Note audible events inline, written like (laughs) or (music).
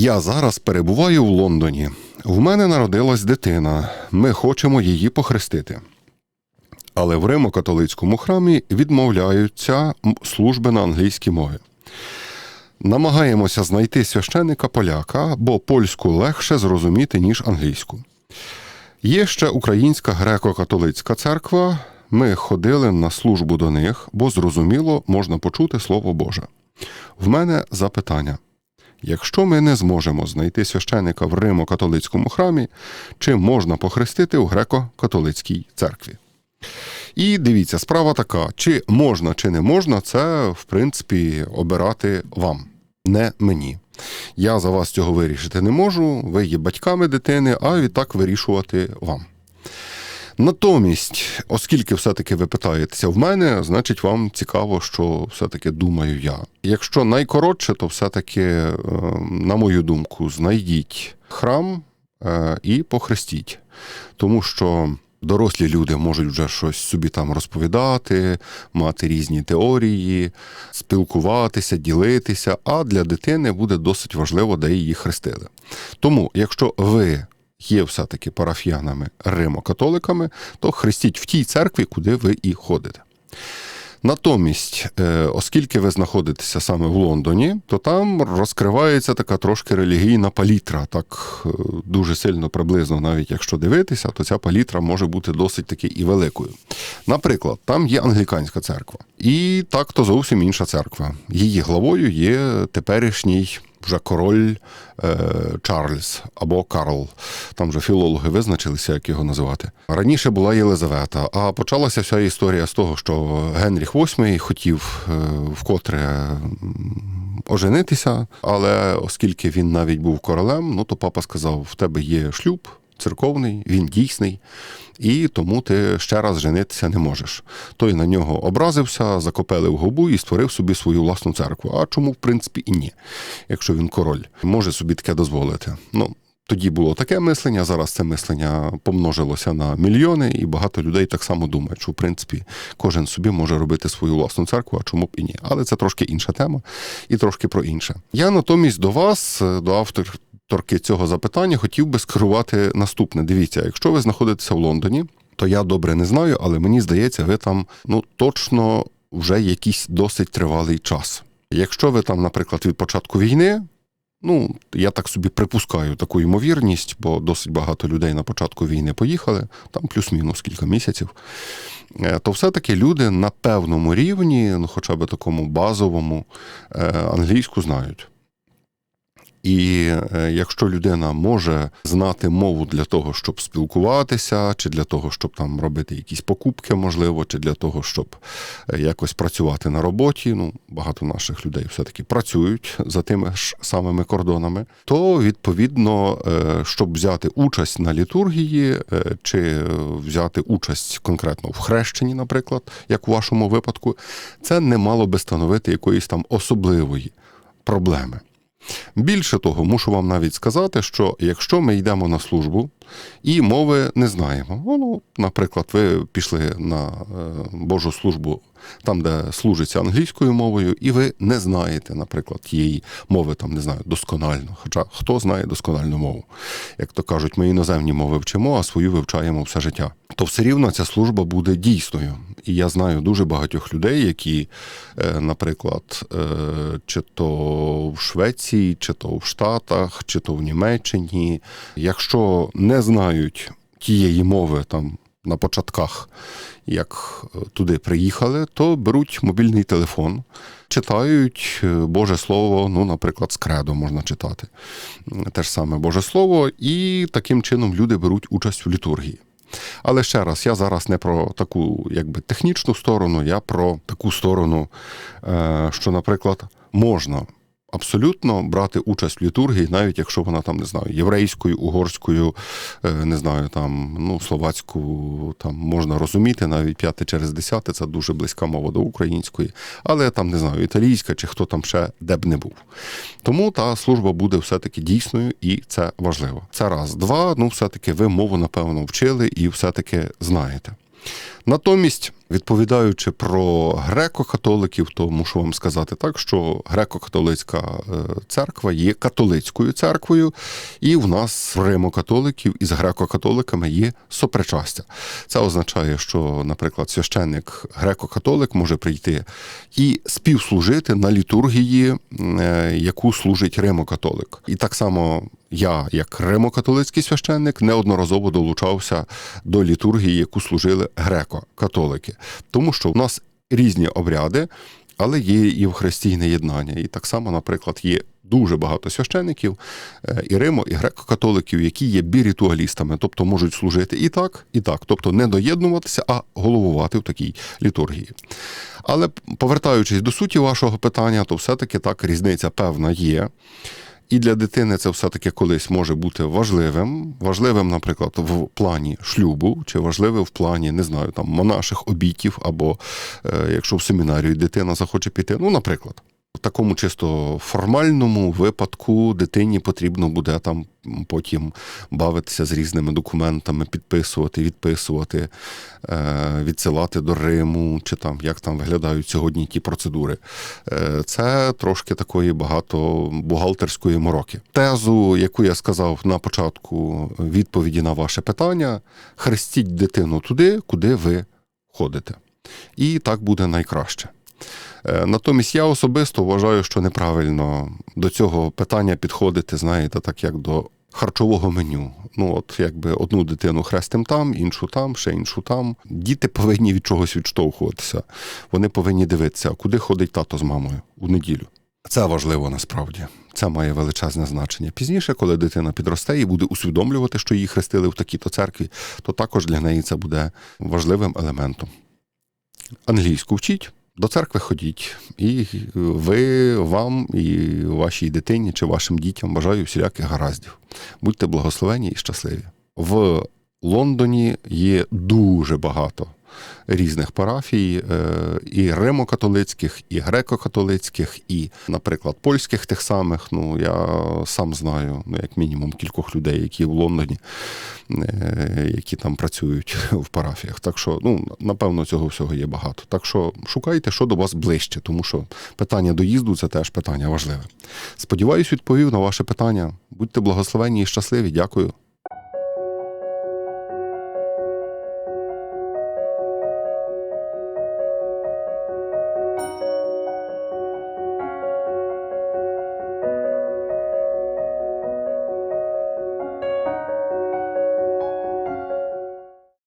Я зараз перебуваю в Лондоні. В мене народилась дитина. Ми хочемо її похрестити. Але в Римо-католицькому храмі відмовляються служби на англійській мові. Намагаємося знайти священика поляка, бо польську легше зрозуміти, ніж англійську. Є ще українська греко-католицька церква. Ми ходили на службу до них, бо зрозуміло можна почути Слово Боже. В мене запитання: якщо ми не зможемо знайти священика в Римо-католицькому храмі, чи можна похрестити у греко-католицькій церкві? І дивіться, справа така: чи можна, чи не можна, це в принципі обирати вам, не мені. Я за вас цього вирішити не можу. Ви є батьками дитини, а відтак вирішувати вам. Натомість, оскільки все-таки ви питаєтеся в мене, значить вам цікаво, що все-таки думаю я. Якщо найкоротше, то все-таки, е, на мою думку, знайдіть храм е, і похрестіть. Тому що дорослі люди можуть вже щось собі там розповідати, мати різні теорії, спілкуватися, ділитися, а для дитини буде досить важливо, де її хрестили. Тому, якщо ви є все-таки парафіянами Римо-католиками, то хрестіть в тій церкві, куди ви і ходите. Натомість, е, оскільки ви знаходитеся саме в Лондоні, то там розкривається така трошки релігійна палітра. Так е, дуже сильно приблизно, навіть якщо дивитися, то ця палітра може бути досить таки і великою. Наприклад, там є англіканська церква, і так то зовсім інша церква. Її главою є теперішній. Вже король е, Чарльз або Карл. Там вже філологи визначилися, як його називати. Раніше була Єлизавета, а почалася вся історія з того, що Генріх VIII хотів е, вкотре оженитися, але оскільки він навіть був королем, ну то папа сказав: в тебе є шлюб церковний, він дійсний, і тому ти ще раз женитися не можеш. Той на нього образився, закопелив губу і створив собі свою власну церкву. А чому, в принципі, і ні, якщо він король, може собі таке дозволити. Ну, тоді було таке мислення, зараз це мислення помножилося на мільйони, і багато людей так само думають, що в принципі кожен собі може робити свою власну церкву, а чому б і ні. Але це трошки інша тема і трошки про інше. Я натомість до вас, до автор. Торки цього запитання хотів би скерувати наступне. Дивіться, якщо ви знаходитеся в Лондоні, то я добре не знаю, але мені здається, ви там ну точно вже якийсь досить тривалий час. Якщо ви там, наприклад, від початку війни, ну я так собі припускаю таку ймовірність, бо досить багато людей на початку війни поїхали, там плюс-мінус кілька місяців. е, То все-таки люди на певному рівні, ну хоча б такому базовому, е, англійську знають. І е, якщо людина може знати мову для того, щоб спілкуватися, чи для того, щоб там робити якісь покупки, можливо, чи для того, щоб е, якось працювати на роботі, ну багато наших людей все-таки працюють за тими ж самими кордонами, то відповідно, е, щоб взяти участь на літургії, чи взяти участь конкретно в хрещенні, наприклад, як у вашому випадку, це не мало би становити якоїсь там особливої проблеми. Більше того, мушу вам навіть сказати, що якщо ми йдемо на службу і мови не знаємо, ну, наприклад, ви пішли на е, Божу службу там, де служиться англійською мовою, і ви не знаєте, наприклад, тієї мови, там не знаю, досконально. Хоча хто знає доскональну мову? Як то кажуть, ми іноземні мови вчимо, а свою вивчаємо все життя. То все рівно ця служба буде дійсною. І я знаю дуже багатьох людей, які, е, наприклад, е, чи то в Швеції, чи то в Штатах, чи то в Німеччині, якщо не знають тієї мови там на початках, як е, туди приїхали, то беруть мобільний телефон, читають е, Боже Слово, ну, наприклад, з кредо можна читати. Те ж саме Боже Слово, і таким чином люди беруть участь в літургії. Але ще раз, я зараз не про таку якби технічну сторону, я про таку сторону, е, що, наприклад, можна абсолютно брати участь в літургії, навіть якщо вона там не знаю, єврейською, угорською, е, не знаю, там ну словацьку там можна розуміти, навіть п'яте через десяте це дуже близька мова до української, але там не знаю, італійська чи хто там ще де б не був. Тому та служба буде все-таки дійсною, і це важливо. Це раз, два. Ну, все-таки ви мову напевно вчили і все-таки знаєте. Натомість, відповідаючи про греко-католиків, то мушу вам сказати так, що греко-католицька е, церква є католицькою церквою, і в нас римо-католиків із греко-католиками є сопричастя. Це означає, що, наприклад, священник греко-католик може прийти і співслужити на літургії, е, яку служить римо-католик. І так само я, як римо-католицький священник, неодноразово долучався до літургії, яку служили греко-католики, тому що в нас різні обряди, але є і євхаристійне єднання. І так само, наприклад, є дуже багато священників е, і Римо, і греко-католиків, які є біритуалістами, тобто можуть служити і так, і так, тобто не доєднуватися, а головувати в такій літургії. Але повертаючись до суті вашого питання, то все-таки так різниця певна є. І для дитини це все-таки колись може бути важливим. Важливим, наприклад, в плані шлюбу, чи важливим в плані, не знаю, там монаших обітів, або е, якщо в семінарію дитина захоче піти. Ну, наприклад. Такому чисто формальному випадку дитині потрібно буде там потім бавитися з різними документами, підписувати, відписувати, е, відсилати до Риму, чи там як там виглядають сьогодні ті процедури. Е, Це трошки такої багато бухгалтерської мороки. Тезу, яку я сказав на початку відповіді на ваше питання: хрестіть дитину туди, куди ви ходите. І так буде найкраще. Е, Натомість я особисто вважаю, що неправильно до цього питання підходити, знаєте, так як до харчового меню. Ну, от якби одну дитину хрестим там, іншу там, ще іншу там. Діти повинні від чогось відштовхуватися. Вони повинні дивитися, куди ходить тато з мамою у неділю. Це важливо насправді. Це має величезне значення. Пізніше, коли дитина підросте і буде усвідомлювати, що її хрестили в такій-то церкві, то також для неї це буде важливим елементом. Англійську вчіть. До церкви ходіть, і ви вам і вашій дитині чи вашим дітям бажаю всіляких гараздів. Будьте благословені і щасливі. В Лондоні є дуже багато різних парафій, е, і римокатолицьких, і греко-католицьких, і, наприклад, польських тих самих. Ну я сам знаю, ну як мінімум кількох людей, які в Лондоні, е, які там працюють (laughs) в парафіях. Так що, ну напевно, цього всього є багато. Так що шукайте, що до вас ближче, тому що питання доїзду це теж питання важливе. Сподіваюсь, відповів на ваше питання. Будьте благословенні і щасливі. Дякую.